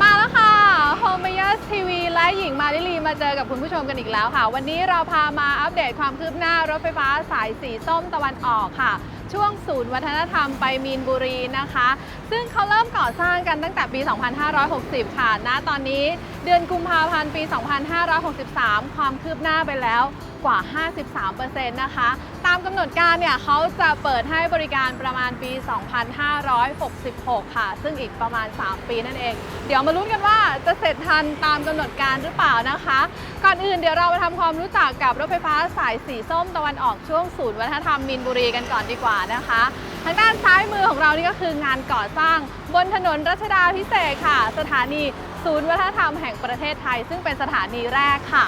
มาแล้วค่ะ Home b u y e r s TV และหญิงมาลิลีมาเจอกับคุณผู้ชมกันอีกแล้วค่ะ วันนี้เราพามาอัปเดตความคืบหน้ารถไฟฟ้าสายสีส้มตะวันออกค่ะ ช่วงศูนย์วัฒนธรรมไปมีนบุรีนะคะซึ่งเขาเริ่มก่อสร้างกันตั้งแต่ปี 2560 ค่ะ ณ ตอนนี้เดือนกุมภาพันธ์ปี 2563 ความคืบหน้าไปแล้วกว่า 53%นะคะ ตามกำหนดการเนี่ยเขาจะเปิดให้บริการประมาณปี 2566 ค่ะ ซึ่งอีกประมาณ 3 ปีนั่นเอง เดี๋ยวมาลุ้นกันว่าจะเสร็จทันตามกำหนดการหรือเปล่านะคะ ก่อนอื่นเดี๋ยวเรามาทำความรู้จักกับรถไฟฟ้าสายสีส้มตะวันออกช่วงศูนย์วัฒนธรรมมีนบุรีกันก่อนดีกว่านะคะ ทางด้านซ้ายมือของเรานี่ก็คืองานก่อสร้างบนถนนรัชดาพิเศษกค่ะ สถานีศูนย์วัฒนธรรมแห่งประเทศไทย ซึ่งเป็นสถานีแรกค่ะ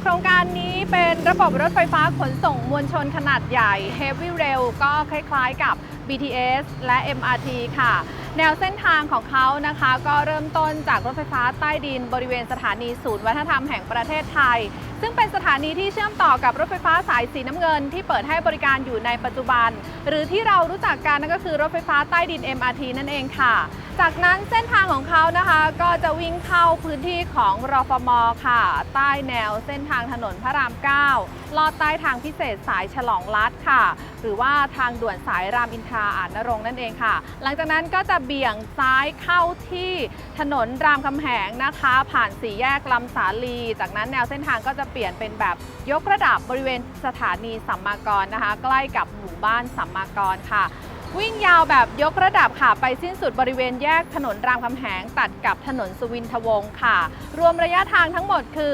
โครงการนี้เป็นระบบรถไฟฟ้าขนส่งมวลชนขนาดใหญ่ Heavy Rail ก็คล้ายๆกับ BTS และ MRT ค่ะ แนวเส้นทางของเขานะคะ ก็เริ่มต้นจากรถไฟฟ้าใต้ดินบริเวณสถานีศูนย์วัฒนธรรมแห่งประเทศไทย ซึ่งเป็นสถานีที่เชื่อมต่อกับรถไฟฟ้าสายสีน้ำเงิน ที่เปิดให้บริการอยู่ในปัจจุบัน หรือที่เรารู้จักกันนั่นก็คือรถไฟฟ้าใต้ดิน MRT นั่นเองค่ะ จากนั้นเส้นทางของเขานะคะ ก็จะวิ่งเข้าพื้นที่ของรฟมค่ะ ใต้แนวเส้นทางถนนพระราม 9 ลอดใต้ทางพิเศษสายฉลองลัดค่ะ หรือว่าทางด่วนสายรามอินทราอ่านนรงค์นั่นเองค่ะ หลังจากนั้นก็จะเบี่ยงซ้ายเข้าที่ถนนรามคำแหงนะคะ ผ่านสี่แยกลำสาลี จากนั้นแนวเส้นทางก็จะเปลี่ยนเป็นแบบยกระดับบริเวณสถานีสัมมากรนะคะ ใกล้กับหมู่บ้านสัมมากรค่ะ วิ่งยาวแบบยกระดับค่ะ ไปสิ้นสุดบริเวณแยกถนนรามคำแหงตัดกับถนนสุวินทวงศ์ค่ะ รวมระยะทางทั้งหมดคือ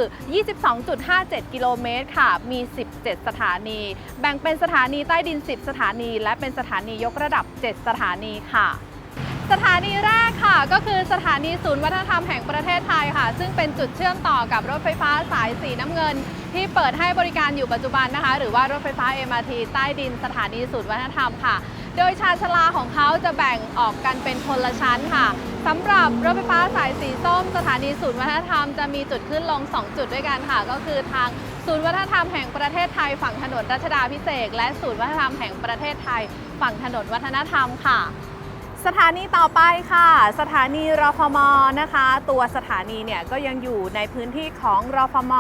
22.57 กิโลเมตรค่ะ มี 17 สถานี แบ่งเป็นสถานีใต้ดิน 10 สถานี และเป็นสถานียกระดับ 7 สถานีค่ะสถานีแรกค่ะก็คือสถานีศูนย์วัฒนธรรมแห่งประเทศไทยค่ะ ซึ่งเป็นจุดเชื่อมต่อกับรถไฟฟ้าสายสีน้ำเงิน ที่เปิดให้บริการอยู่ปัจจุบันนะคะ หรือว่ารถไฟฟ้า MRT ใต้ดินสถานีศูนย์วัฒนธรรมค่ะ โดยชาชาลาของเขาจะแบ่งออกกันเป็นคนละชั้นค่ะสำหรับรถไฟฟ้าสายสีส้ม สถานีศูนย์วัฒนธรรมจะมีจุดขึ้นลง 2 จุดด้วยกันค่ะ ก็คือทางศูนย์วัฒนธรรมแห่งประเทศไทยฝั่งถนนรัชดาพิเศษและศูนย์วัฒนธรรมแห่งประเทศไทย ฝั่งถนนวัฒนธรรมค่ะ สถานีต่อไปค่ะ สถานีรฟมนะคะ ตัวสถานีเนี่ยก็ยังอยู่ในพื้นที่ของรฟม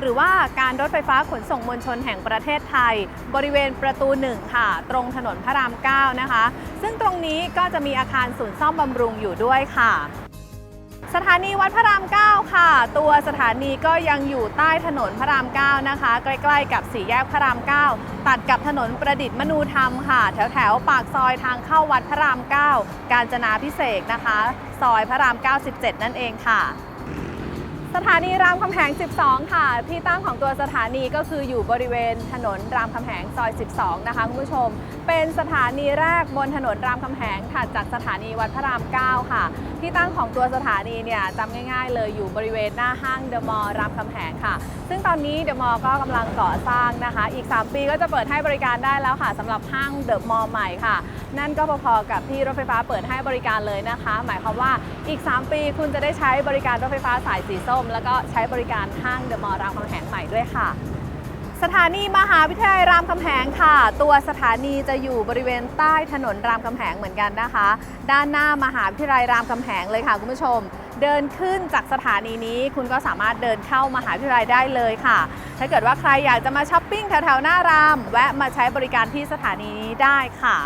หรือว่าการรถไฟฟ้าขนส่งมวลชนแห่งประเทศไทย บริเวณประตู1ค่ะ ตรงถนนพระราม 9 นะคะ ซึ่งตรงนี้ก็จะมีอาคารศูนย์ซ่อมบำรุงอยู่ด้วยค่ะ สถานีวัดพระราม 9 ค่ะ ตัวสถานีก็ยังอยู่ใต้ถนนพระราม 9 นะคะ ใกล้ๆกับสี่แยกพระราม 9 ตัดกับถนนประดิษฐ์มนูธรรมค่ะ แถวๆ ปากซอยทางเข้าวัดพระราม 9 กาญจนาพิเศษนะคะ ซอยพระราม 97 นั่นเองค่ะ สถานีรามคำแหง 12 ค่ะ ที่ตั้งของตัวสถานีก็คืออยู่บริเวณถนนรามคำแหงซอย 12 นะคะคุณผู้ชม เป็นสถานีแรกบนถนนรามคำแหงถัดจากสถานีวัดพระราม 9 ค่ะ ที่ตั้งของตัวสถานีเนี่ยจำง่าย ๆ เลยอยู่บริเวณหน้าห้างเดอะมอลล์รามคำแหงค่ะ ซึ่งตอนนี้เดอะมอลล์ก็กำลังก่อสร้างนะคะ อีก 3 ปีก็จะเปิดให้บริการได้แล้วค่ะสำหรับห้างเดอะมอลล์ใหม่ค่ะ นั่นก็พอๆกับที่รถไฟฟ้าเปิดให้บริการเลยนะคะ หมายความว่าอีก 3 ปีคุณจะได้ใช้บริการรถไฟฟ้าสายสีส้ม แล้วก็ใช้บริการห้างเดอะมอลล์รามคำแหงใหม่ด้วยค่ะ สถานีมหาวิทยาลัยรามคำแหงค่ะ ตัวสถานีจะอยู่บริเวณใต้ถนนรามคำแหงเหมือนกันนะคะ ด้านหน้ามหาวิทยาลัยรามคำแหงเลยค่ะคุณผู้ชม เดินขึ้นจากสถานีนี้คุณก็สามารถเดินเข้ามหาวิทยาลัยได้เลยค่ะ ถ้าเกิดว่าใครอยากจะมาช้อปปิ้งแถวๆหน้าราม แวะมาใช้บริการที่สถานีนี้ได้ค่ะ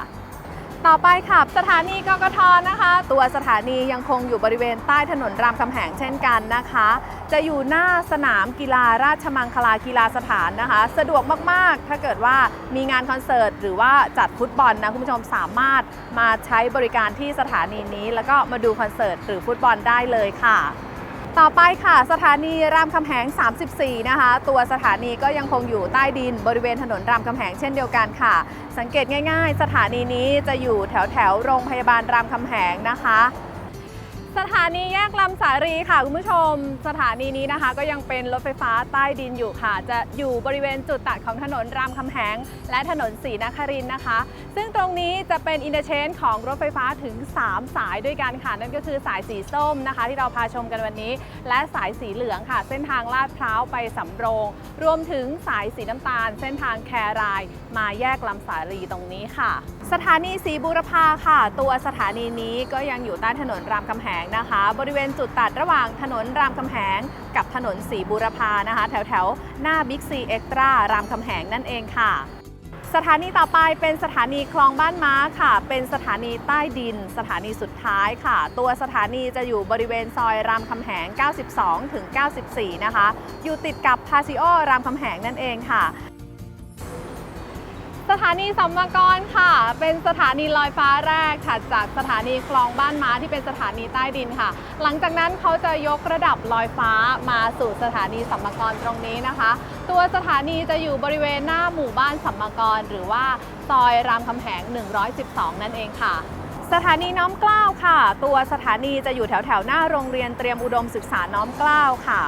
ต่อไปค่ะ สถานีกกทนะคะ ตัวสถานียังคงอยู่บริเวณใต้ถนนรามคำแหงเช่นกันนะคะ จะอยู่หน้าสนามกีฬาราชมังคลากีฬาสถานนะคะ สะดวกมากๆ ถ้าเกิดว่ามีงานคอนเสิร์ตหรือว่าจัดฟุตบอลนะคุณผู้ชมสามารถมาใช้บริการที่สถานีนี้ แล้วก็มาดูคอนเสิร์ตหรือฟุตบอลได้เลยค่ะ ต่อไปค่ะ สถานีรามคำแหง 34 นะคะ ตัวสถานีก็ยังคงอยู่ใต้ดินบริเวณถนนรามคำแหงเช่นเดียวกันค่ะ สังเกตง่าย ๆ สถานีนี้จะอยู่แถวแถวๆโรงพยาบาลรามคำแหงนะคะ สถานีแยกลำสารีค่ะคุณผู้ชม สถานีนี้นะคะ ก็ยังเป็นรถไฟฟ้าใต้ดินอยู่ค่ะ จะอยู่บริเวณจุดตัดของถนนรามคำแหง และถนนศรีนครินนะคะ ซึ่งตรงนี้จะเป็นอินเตอร์เชนของรถไฟฟ้าถึง 3 สายด้วยกันค่ะ นั่นก็คือสายสีส้มนะคะ ที่เราพาชมกันวันนี้ และสายสีเหลืองค่ะ เส้นทางลาดพร้าวไปสำโรง รวมถึงสายสีน้ำตาล เส้นทางแคราย มาแยกลำสารีตรงนี้ค่ะ สถานีสีบุรพาค่ะ ตัวสถานีนี้ก็ยังอยู่ใต้ถนนรามคำแหงนะคะ บริเวณจุดตัดระหว่างถนนรามคำแหง กับถนนสีบุรพานะคะ แถวแถวๆหน้าบิ๊กซีเอ็กตร้ารามคำแหงนั่นเองค่ะสถานีต่อไปเป็นสถานีคลองบ้านม้าค่ะ เป็นสถานีใต้ดิน สถานีสุดท้ายค่ะ ตัวสถานีจะอยู่บริเวณซอยรามคำแหง 92 ถึง 94 นะคะ อยู่ติดกับพาซิโอรามคำแหงนั่นเองค่ะ สถานีสัมมกรค่ะ เป็นสถานีลอยฟ้าแรกค่ะจากสถานีคลองบ้านม้าที่เป็นสถานีใต้ดินค่ะ หลังจากนั้นเขาจะยกระดับลอยฟ้ามาสู่สถานีสัมมกรตรงนี้นะคะ ตัวสถานีจะอยู่บริเวณหน้าหมู่บ้านสัมมกร หรือว่าซอยรามคำแหง 112 นั่นเองค่ะสถานีน้อมเกล้าค่ะ ตัวสถานีจะอยู่แถวแถวหน้าโรงเรียนเตรียมอุดมศึกษาน้อมเกล้าค่ะ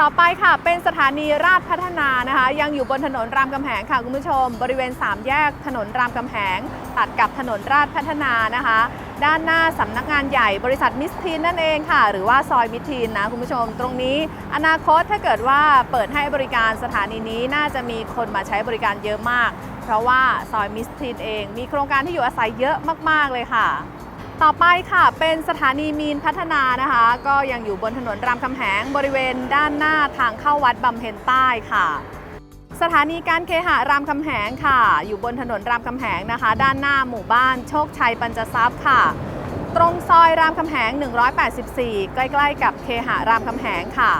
ต่อไปค่ะเป็นสถานีราชพัฒนานะคะ ยังอยู่บนถนนรามคำแหงค่ะคุณผู้ชม บริเวณ 3 แยกถนนรามคำแหง ตัดกับถนนราชพัฒนานะคะ ด้านหน้าสำนักงานใหญ่บริษัทมิสทีนนั่นเองค่ะ หรือว่าซอยมิสทีนนะคุณผู้ชม ตรงนี้อนาคตถ้าเกิดว่าเปิดให้บริการสถานีนี้น่าจะมีคนมาใช้บริการเยอะมาก เพราะว่าซอยมิสทีนเอง มีโครงการที่อยู่อาศัยเยอะมาก ๆเลยค่ะ ต่อไปค่ะเป็นสถานีมีนพัฒนานะคะ ก็ยังอยู่บนถนนรามคำแหงบริเวณด้านหน้าทางเข้าวัดบำเพ็ญใต้ค่ะ สถานีการเคหะรามคำแหงค่ะ อยู่บนถนนรามคำแหงนะคะ ด้านหน้าหมู่บ้านโชคชัยปัญจทรัพย์ค่ะ ตรงซอยรามคำแหง 184 ใกล้ ๆ กับเคหะรามคำแหงค่ะ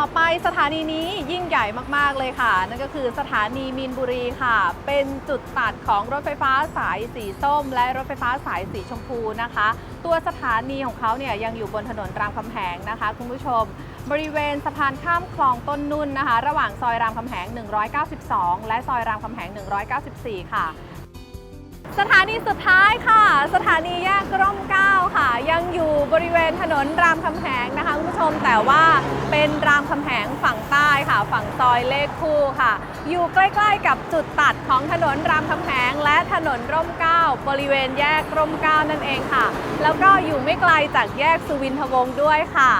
ต่อไปสถานีนี้ยิ่งใหญ่มาก ๆ เลยค่ะ นั่นก็คือสถานีมีนบุรีค่ะ เป็นจุดตัดของรถไฟฟ้าสายสีส้ม และรถไฟฟ้าสายสีชมพูนะคะ ตัวสถานีของเขาเนี่ยยังอยู่บนถนนรามคำแหงนะคะ คุณผู้ชม บริเวณสะพานข้ามคลองต้นนุ่นนะคะ ระหว่างซอยรามคำแหง 192 และซอยรามคำแหง 194 ค่ะ สถานีสุดท้ายค่ะ สถานีแยกร่มเก้าค่ะ ยังอยู่บริเวณถนนรามคำแหงนะคะคุณผู้ชมแต่ว่าเป็นรามคำแหงฝั่งใต้ค่ะ ฝั่งซอยเลขคู่ค่ะ อยู่ใกล้ๆกับจุดตัดของถนนรามคำแหงและถนนร่มเก้าบริเวณแยกร่มเก้านั่นเองค่ะ แล้วก็อยู่ไม่ไกลจากแยกสุวินทวงศ์ด้วยค่ะ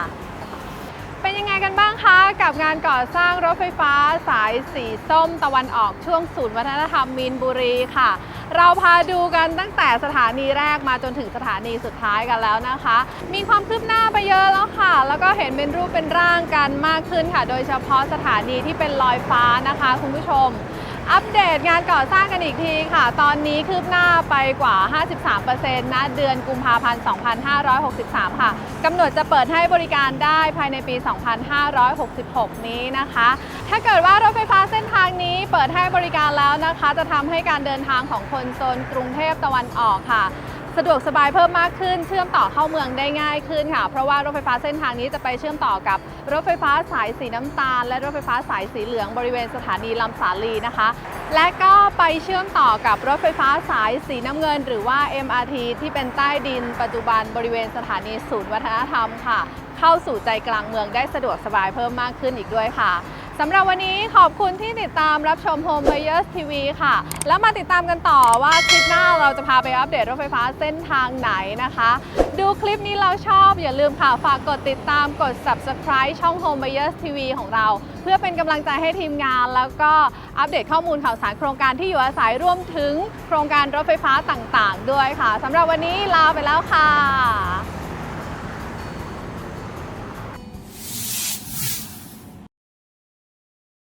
เป็นยังไงกันบ้างคะ กับงานก่อสร้างรถไฟฟ้าสายสีส้มตะวันออกช่วงศูนย์วัฒนธรรมมีนบุรีค่ะ เราพาดูกันตั้งแต่สถานีแรกมาจนถึงสถานีสุดท้ายกันแล้วนะคะ มีความคืบหน้าไปเยอะแล้วค่ะ แล้วก็เห็นเป็นรูปเป็นร่างกันมากขึ้นค่ะ โดยเฉพาะสถานีที่เป็นลอยฟ้านะคะ คุณผู้ชม อัปเดตงานก่อสร้างกันอีกทีค่ะ ตอนนี้คืบหน้าไปกว่า 53%นะเดือนกุมภาพันธ์ 2563 ค่ะ กำหนดจะเปิดให้บริการได้ภายในปี 2566 นี้นะคะ ถ้าเกิดว่ารถไฟฟ้าเส้นทางนี้เปิดให้บริการแล้วนะคะ จะทำให้การเดินทางของคนโซนกรุงเทพตะวันออกค่ะ สะดวกสบายเพิ่มมากขึ้น เชื่อมต่อเข้าเมืองได้ง่ายขึ้นค่ะ เพราะว่ารถไฟฟ้าเส้นทางนี้จะไปเชื่อมต่อกับรถไฟฟ้าสายสีน้ำตาล และรถไฟฟ้าสายสีเหลืองบริเวณสถานีลำสาลีนะคะ และก็ไปเชื่อมต่อกับรถไฟฟ้าสายสีน้ำเงิน หรือว่า MRT ที่เป็นใต้ดิน ปัจจุบันบริเวณสถานีศูนย์วัฒนธรรมค่ะ เข้าสู่ใจกลางเมืองได้สะดวกสบายเพิ่มมากขึ้นอีกด้วยค่ะ สำหรับวันนี้ขอบคุณที่ติดตามรับชม Home Players TV ค่ะ แล้วมาติดตามกันต่อว่าคลิปหน้าเราจะพาไปอัปเดตรถไฟฟ้าเส้นทางไหนนะคะ ดูคลิปนี้เราชอบอย่าลืมค่ะ ฝากกดติดตามกด subscribe ช่อง Home Players TV ของเรา เพื่อเป็นกำลังใจให้ทีมงาน แล้วก็อัปเดตข้อมูลข่าวสารโครงการที่อยู่อาศัยรวมถึงโครงการรถไฟฟ้าต่างๆ ด้วยค่ะสำหรับวันนี้ลาไปแล้วค่ะ